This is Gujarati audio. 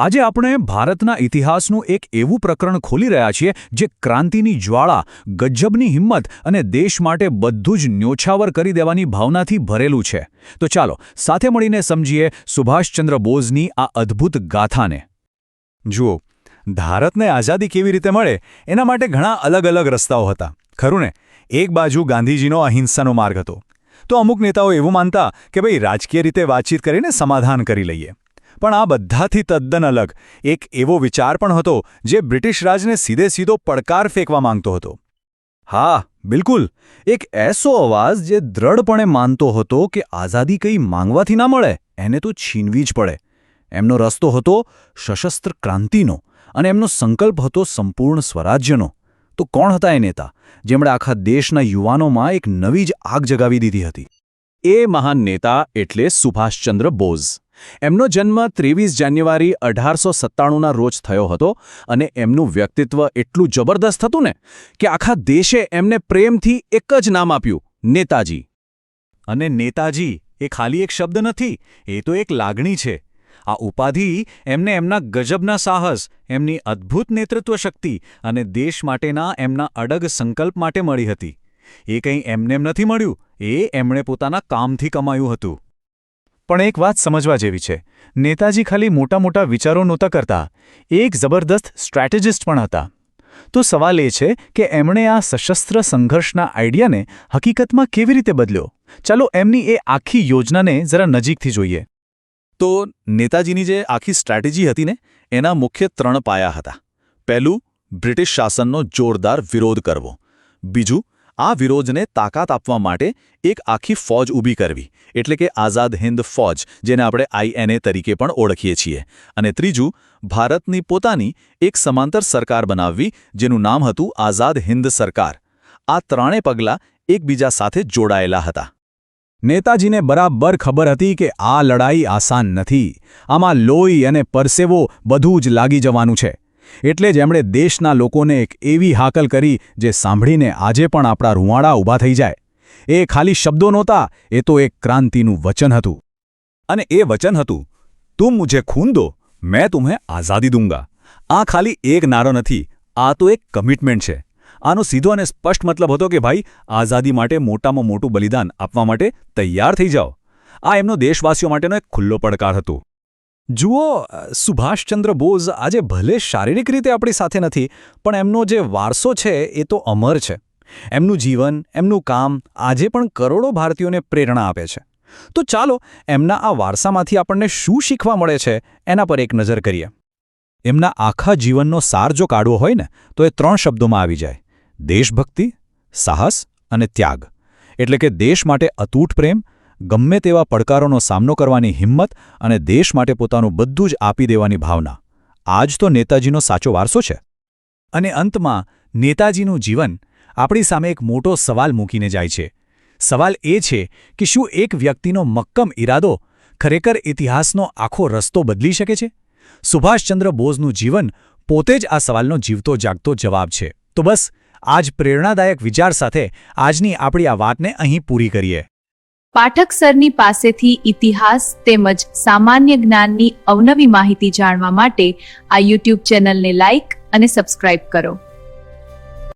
આજે આપણે ભારતના ઇતિહાસનું એક એવું પ્રકરણ ખોલી રહ્યા છીએ જે ક્રાંતિની જ્વાળા, ગજબની હિંમત અને દેશ માટે બધું જ ન્યોછાવર કરી દેવાની ભાવનાથી ભરેલું છે. તો ચાલો, સાથે મળીને સમજીએ સુભાષચંદ્ર બોઝની આ અદ્ભુત ગાથાને. જુઓ, ભારતને આઝાદી કેવી રીતે મળે, એના માટે ઘણા અલગ અલગ રસ્તાઓ હતા. ખરું ને? એક બાજુ ગાંધીજીનો અહિંસાનો માર્ગ હતો. તો અમુક નેતાઓ એવું માનતા કે ભાઈ રાજકીય રીતે વાતચીત કરીને સમાધાન કરી લઈએ. પણ આ બધાથી તદ્દન અલગ. એક એવો વિચાર પણ હતો, જે બ્રિટિશ રાજને સીધે સીધો પડકાર ફેંકવા માંગતો હતો. હા, બિલકુલ. એક એસો અવાજ જે દ્રઢપણે માનતો હતો કે આઝાદી કંઈ માંગવાથી ના મળે, એને તો છીનવી જ પડે. એમનો રસ્તો હતો સશસ્ત્ર ક્રાંતિનો અને એમનો સંકલ્પ હતો સંપૂર્ણ સ્વરાજ્યનો. તો કોણ હતા એ નેતા, જેમણે આખા દેશના યુવાનોમાં એક નવી જ આગ જગાવી દીધી હતી? એ મહાન નેતા એટલે સુભાષચંદ્ર બોઝ. એમનો જન્મ ત્રેવીસ જાન્યુઆરી અઢારસો સત્તાણુંના રોજ થયો હતો અને એમનું વ્યક્તિત્વ એટલું જબરદસ્ત હતું ને કે આખા દેશે એમને પ્રેમથી એક જ નામ આપ્યું, નેતાજી. અને નેતાજી એ ખાલી એક શબ્દ નથી, એ તો એક લાગણી છે. આ ઉપાધિ એમને એમના ગજબના સાહસ, એમની અદ્ભુત નેતૃત્વ શક્તિ અને દેશ માટેના એમના અડગ સંકલ્પ માટે મળી હતી. એ કંઈ એમનેમ નથી મળ્યું? એ એમણે પોતાના કામથી કમાયું હતું. પણ એક વાત સમજવા જેવી છે. નેતાજી ખાલી મોટા મોટા વિચારો નહોતા કરતા. એક જબરદસ્ત સ્ટ્રેટેજિસ્ટ પણ હતા. તો સવાલ એ છે કે એમણે આ સશસ્ત્ર સંઘર્ષના આઈડિયાને હકીકતમાં કેવી રીતે બદલ્યો? ચાલો એમની એ આખી યોજનાને જરા નજીકથી જોઈએ. તો નેતાજીની જે આખી સ્ટ્રેટેજી હતી ને, એના મુખ્ય ત્રણ પાયા હતા. પહેલું, બ્રિટિશ શાસનનો જોરદાર વિરોધ કરવો. બીજું આ વિરોધને તાકાત આપવા માટે એક આખી ફોજ ઊભી કરવી, એટલે કે આઝાદ હિન્દ ફોજ, જેને આપણે આઈએનએ તરીકે પણ ઓળખીએ છીએ. અને ત્રીજું, ભારતની પોતાની એક સમાંતર સરકાર બનાવવી, જેનું નામ હતું આઝાદ હિન્દ સરકાર. આ ત્રણે પગલાં એકબીજા સાથે જોડાયેલા હતા. નેતાજીને બરાબર ખબર હતી કે આ લડાઈ આસાન નથી. આમાં લોહી અને પરસેવો બધું જ લાગી જવાનું છે. એટલે જ એમણે દેશના લોકોને એક એવી હાકલ કરી જે સાંભળીને આજે પણ આપણા રૂવાડા ઊભા થઈ જાય. એ ખાલી શબ્દો નહોતા, એ તો એક ક્રાંતિનું વચન હતું. અને એ વચન હતું તું મુજે ખૂન દો, મેં તુમ્હે આઝાદી દૂંગા. આ ખાલી એક નારો નથી, આ તો એક કમિટમેન્ટ છે. આનો સીધો અને સ્પષ્ટ મતલબ હતો કે, ભાઈ, આઝાદી માટે મોટામાં મોટું બલિદાન આપવા માટે તૈયાર થઈ જાઓ. આ એમનો દેશવાસીઓ માટેનો એક ખુલ્લો પડકાર હતો. જુઓ, સુભાષચંદ્ર બોઝ આજે ભલે શારીરિક રીતે આપણી સાથે નથી, પણ એમનો જે વારસો છે એ તો અમર છે. એમનું જીવન, એમનું કામ આજે પણ કરોડો ભારતીયોને પ્રેરણા આપે છે. તો ચાલો, એમના આ વારસામાંથી આપણને શું શીખવા મળે છે, એના પર એક નજર કરીએ. એમના આખા જીવનનો સાર જો કાઢવો હોય ને, તો એ ત્રણ શબ્દોમાં આવી જાય. દેશભક્તિ, સાહસ અને ત્યાગ. એટલે કે દેશ માટે અતૂટ પ્રેમ ગમે તેવા પડકારોનો સામનો કરવાની હિંમત અને દેશ માટે પોતાનું બધું જ આપી દેવાની ભાવના. આ જ તો નેતાજીનો સાચો વારસો છે. અને અંતમાં, નેતાજીનું જીવન આપણી સામે એક મોટો સવાલ મૂકીને જાય છે. સવાલ એ છે કે શું એક વ્યક્તિનો મક્કમ ઇરાદો ખરેખર ઇતિહાસનો આખો રસ્તો બદલી શકે છે? સુભાષચંદ્ર બોઝનું જીવન પોતે જ આ સવાલનો જીવતો જાગતો જવાબ છે. તો બસ, આજ પ્રેરણાદાયક વિચાર સાથે આજની આપણી આ વાતને અહીં પૂરી કરીએ. પાઠક સરની પાસેથી ઇતિહાસ તેમજ સામાન્ય જ્ઞાનની અવનવી માહિતી જાણવા માટે આ યુટ્યુબ ચેનલને લાઇક અને સબસ્ક્રાઇબ કરો.